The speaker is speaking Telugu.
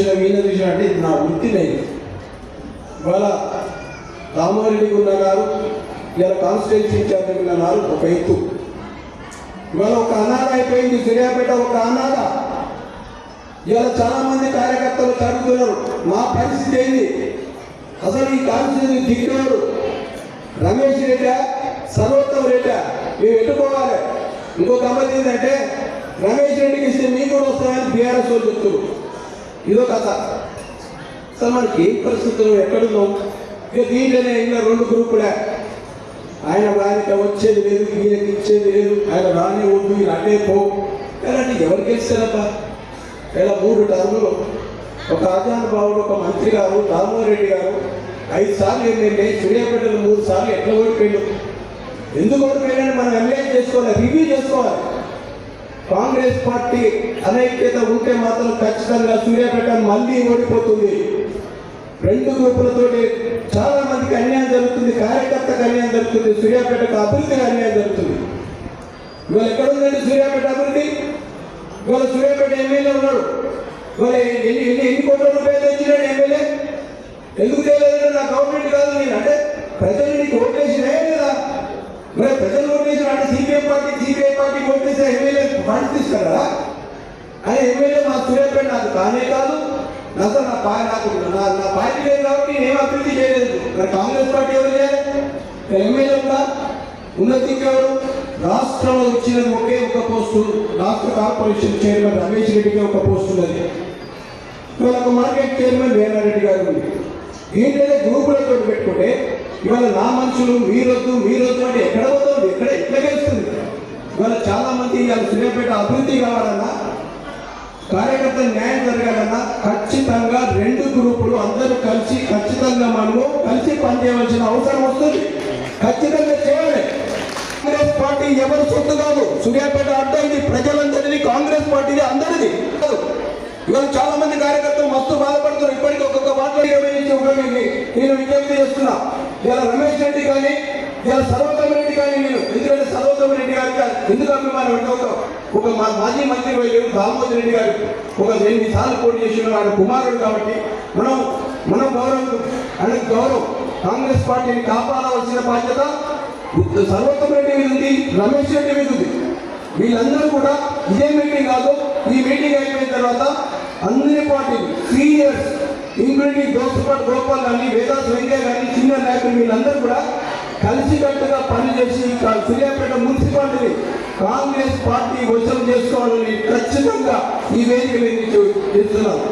వీణ విషయం అంటే ఇది నా వృత్తి నేను ఇవాళ రామారెడ్డి ఉన్నారు ఇలా కాన్స్టిట్యున్సీ ఇన్ఛార్జ్ ఉన్నారు ఒక ఎత్తు. ఇవాళ ఒక అనాథ అయిపోయింది సిరియాపేట ఒక అనాథ. ఇవాళ చాలా మంది కార్యకర్తలు చదువుతున్నారు. మా పరిస్థితి ఏంది? అసలు ఈ కాన్స్టిట్యూన్సీ దిక్కువాడు రమేష్ రెడ్డా సర్వోత్తమ రెడ్డా మేము ఎట్టుకోవాలి ఇంకో అమ్మది ఏంటంటే రమేష్ రెడ్డికి ఇస్తే మీకు కూడా వస్తాయని బీఆర్ఎస్ వాళ్ళు చెప్తున్నారు. ఇదో కథ. అసలు మనకి ఏ పరిస్థితులు ఎక్కడున్నాం ఇక దీంట్లోనే ఇంకా రెండు గ్రూపులే. ఆయన వారికి వచ్చేది లేదు ఈయనకి ఇచ్చేది లేదు. ఆయన రాని వద్దు ఈయన అటే పో. అలాంటి ఎవరికి గెలిచారబ్బా ఇలా మూడు టర్ములు? ఒక ఆజానుభావుడు ఒక మంత్రి గారు రామ్మోహన్ గారు. ఐదు సార్లు ఏంటంటే సూర్యాపేటలో మూడు సార్లు ఎట్లా ఓడిపోయాడు? ఎందుకు ఓడిపోయాడని మనం ఎమ్మెల్యే చేసుకోవాలి రివ్యూ చేసుకోవాలి. కాంగ్రెస్ పార్టీ అనైక్యత ఉంటే మాత్రం ఖచ్చితంగా సూర్యాపేట మళ్ళీ ఓడిపోతుంది. రెండు గ్రూపులతోటి చాలా మందికి అన్యాయం జరుగుతుంది. కార్యకర్తకు అన్యాయం జరుగుతుంది. సూర్యాపేటకు అభివృద్ధికి అన్యాయం జరుగుతుంది. ఇవాళ ఎక్కడ ఉందండి సూర్యాపేట అభివృద్ధి? ఇవాళ సూర్యాపేట ఎమ్మెల్యే ఉన్నాడు. ఇవాళ ఎన్ని ఎన్ని ఎన్ని కోట్ల రూపాయలు తెచ్చినాడు ఎమ్మెల్యే? ఎందుకు చేయలేదంటే నా గవర్నమెంట్ కాదు నేను. అంటే ప్రజలు నీకు ఓటేసినా లేదా? మరి ప్రజలు ఓటేసిన అంటే సిపిఎం పార్టీ సిపిఐ పార్టీ ఓటేసిన పని తీసుకెళ్ళరా అని ఎమ్మెల్యే మా సూర్యాపేట నాకు కానే కాదు. అసలు నా పా నాకు నా నా పార్టీ లేదు కాబట్టి నేను అభివృద్ధి చేయలేదు. మరి కాంగ్రెస్ పార్టీ ఎవరు చేయాలి? ఎమ్మెల్యే ఉందా? ఉన్నది ఎవరు రాష్ట్రంలో ఇచ్చినది ఒకే ఒక పోస్టు. రాష్ట్ర కార్పొరేషన్ చైర్మన్ రమేష్ రెడ్డికి ఒక పోస్ట్ ఉన్నది. ఇవాళ ఒక మార్కెట్ చైర్మన్ వేనారెడ్డి గారు ఉంది. ఏంటంటే గ్రూపులతో పెట్టుకుంటే ఇవాళ నా మనుషులు మీరొద్దు మీరొద్దు అంటే ఎక్కడ పోతుంది ఎక్కడ ఎట్లా గెలుస్తుంది ఇవాళ చాలా మంది ఇవాళ సూర్యాపేట అభివృద్ధి కావాలన్నా కార్యకర్త న్యాయం జరగాలన్నా ఖచ్చితంగా రెండు గ్రూపులు అందరూ కలిసి ఖచ్చితంగా మనము కలిసి పనిచేయవలసిన అవసరం వస్తుంది. ఖచ్చితంగా చేయాలి. కాంగ్రెస్ పార్టీ ఎవరు సొత్తు కాదు. సూర్యాపేట అడ్డ ఇది ప్రజలందరిది కాంగ్రెస్ పార్టీది అందరిది. ఇవాళ చాలా మంది కార్యకర్తలు మస్తు బాధపడుతున్నారు. ఇప్పటికీ ఒక్కొక్క మాట్లాడి నేను విజ్ఞప్తి చేస్తున్నా. ఇలా రమేష్ రెడ్డి కానీ ఇలా సర్వ రామచంద్ర రెడ్డి గారికి ఎందుకు అభిమానం ఒక మా మాజీ మంత్రి వైద్యుడు దామోదర్ రెడ్డి గారు ఒక ఎనిమిది సార్లు పోటీ చేసిన ఆయన కుమారుడు కాబట్టి మనం మనం గౌరవం ఆయన గౌరవం కాంగ్రెస్ పార్టీని కాపాడవలసిన బాధ్యత సర్వోత్తమ రెడ్డి మీద ఉంది రమేష్ రెడ్డి మీద ఉంది. వీళ్ళందరూ కూడా ఇదే మీటింగ్ కాదు ఈ మీటింగ్ అయిపోయిన తర్వాత అందరి పార్టీలు సీనియర్స్ ఇంక్లూడింగ్ దోసపాటి గోపాల్ కానీ వేదాస్ వెంకయ్య కానీ చిన్న నాయకులు వీళ్ళందరూ కూడా కలిసికట్టుగా పనిచేసి సూర్యాపేట మున్సిపాలిటీని కాంగ్రెస్ పార్టీ వశం చేసుకోవాలని ఖచ్చితంగా ఈ వేదిక మీద నుంచి చేస్తున్నాను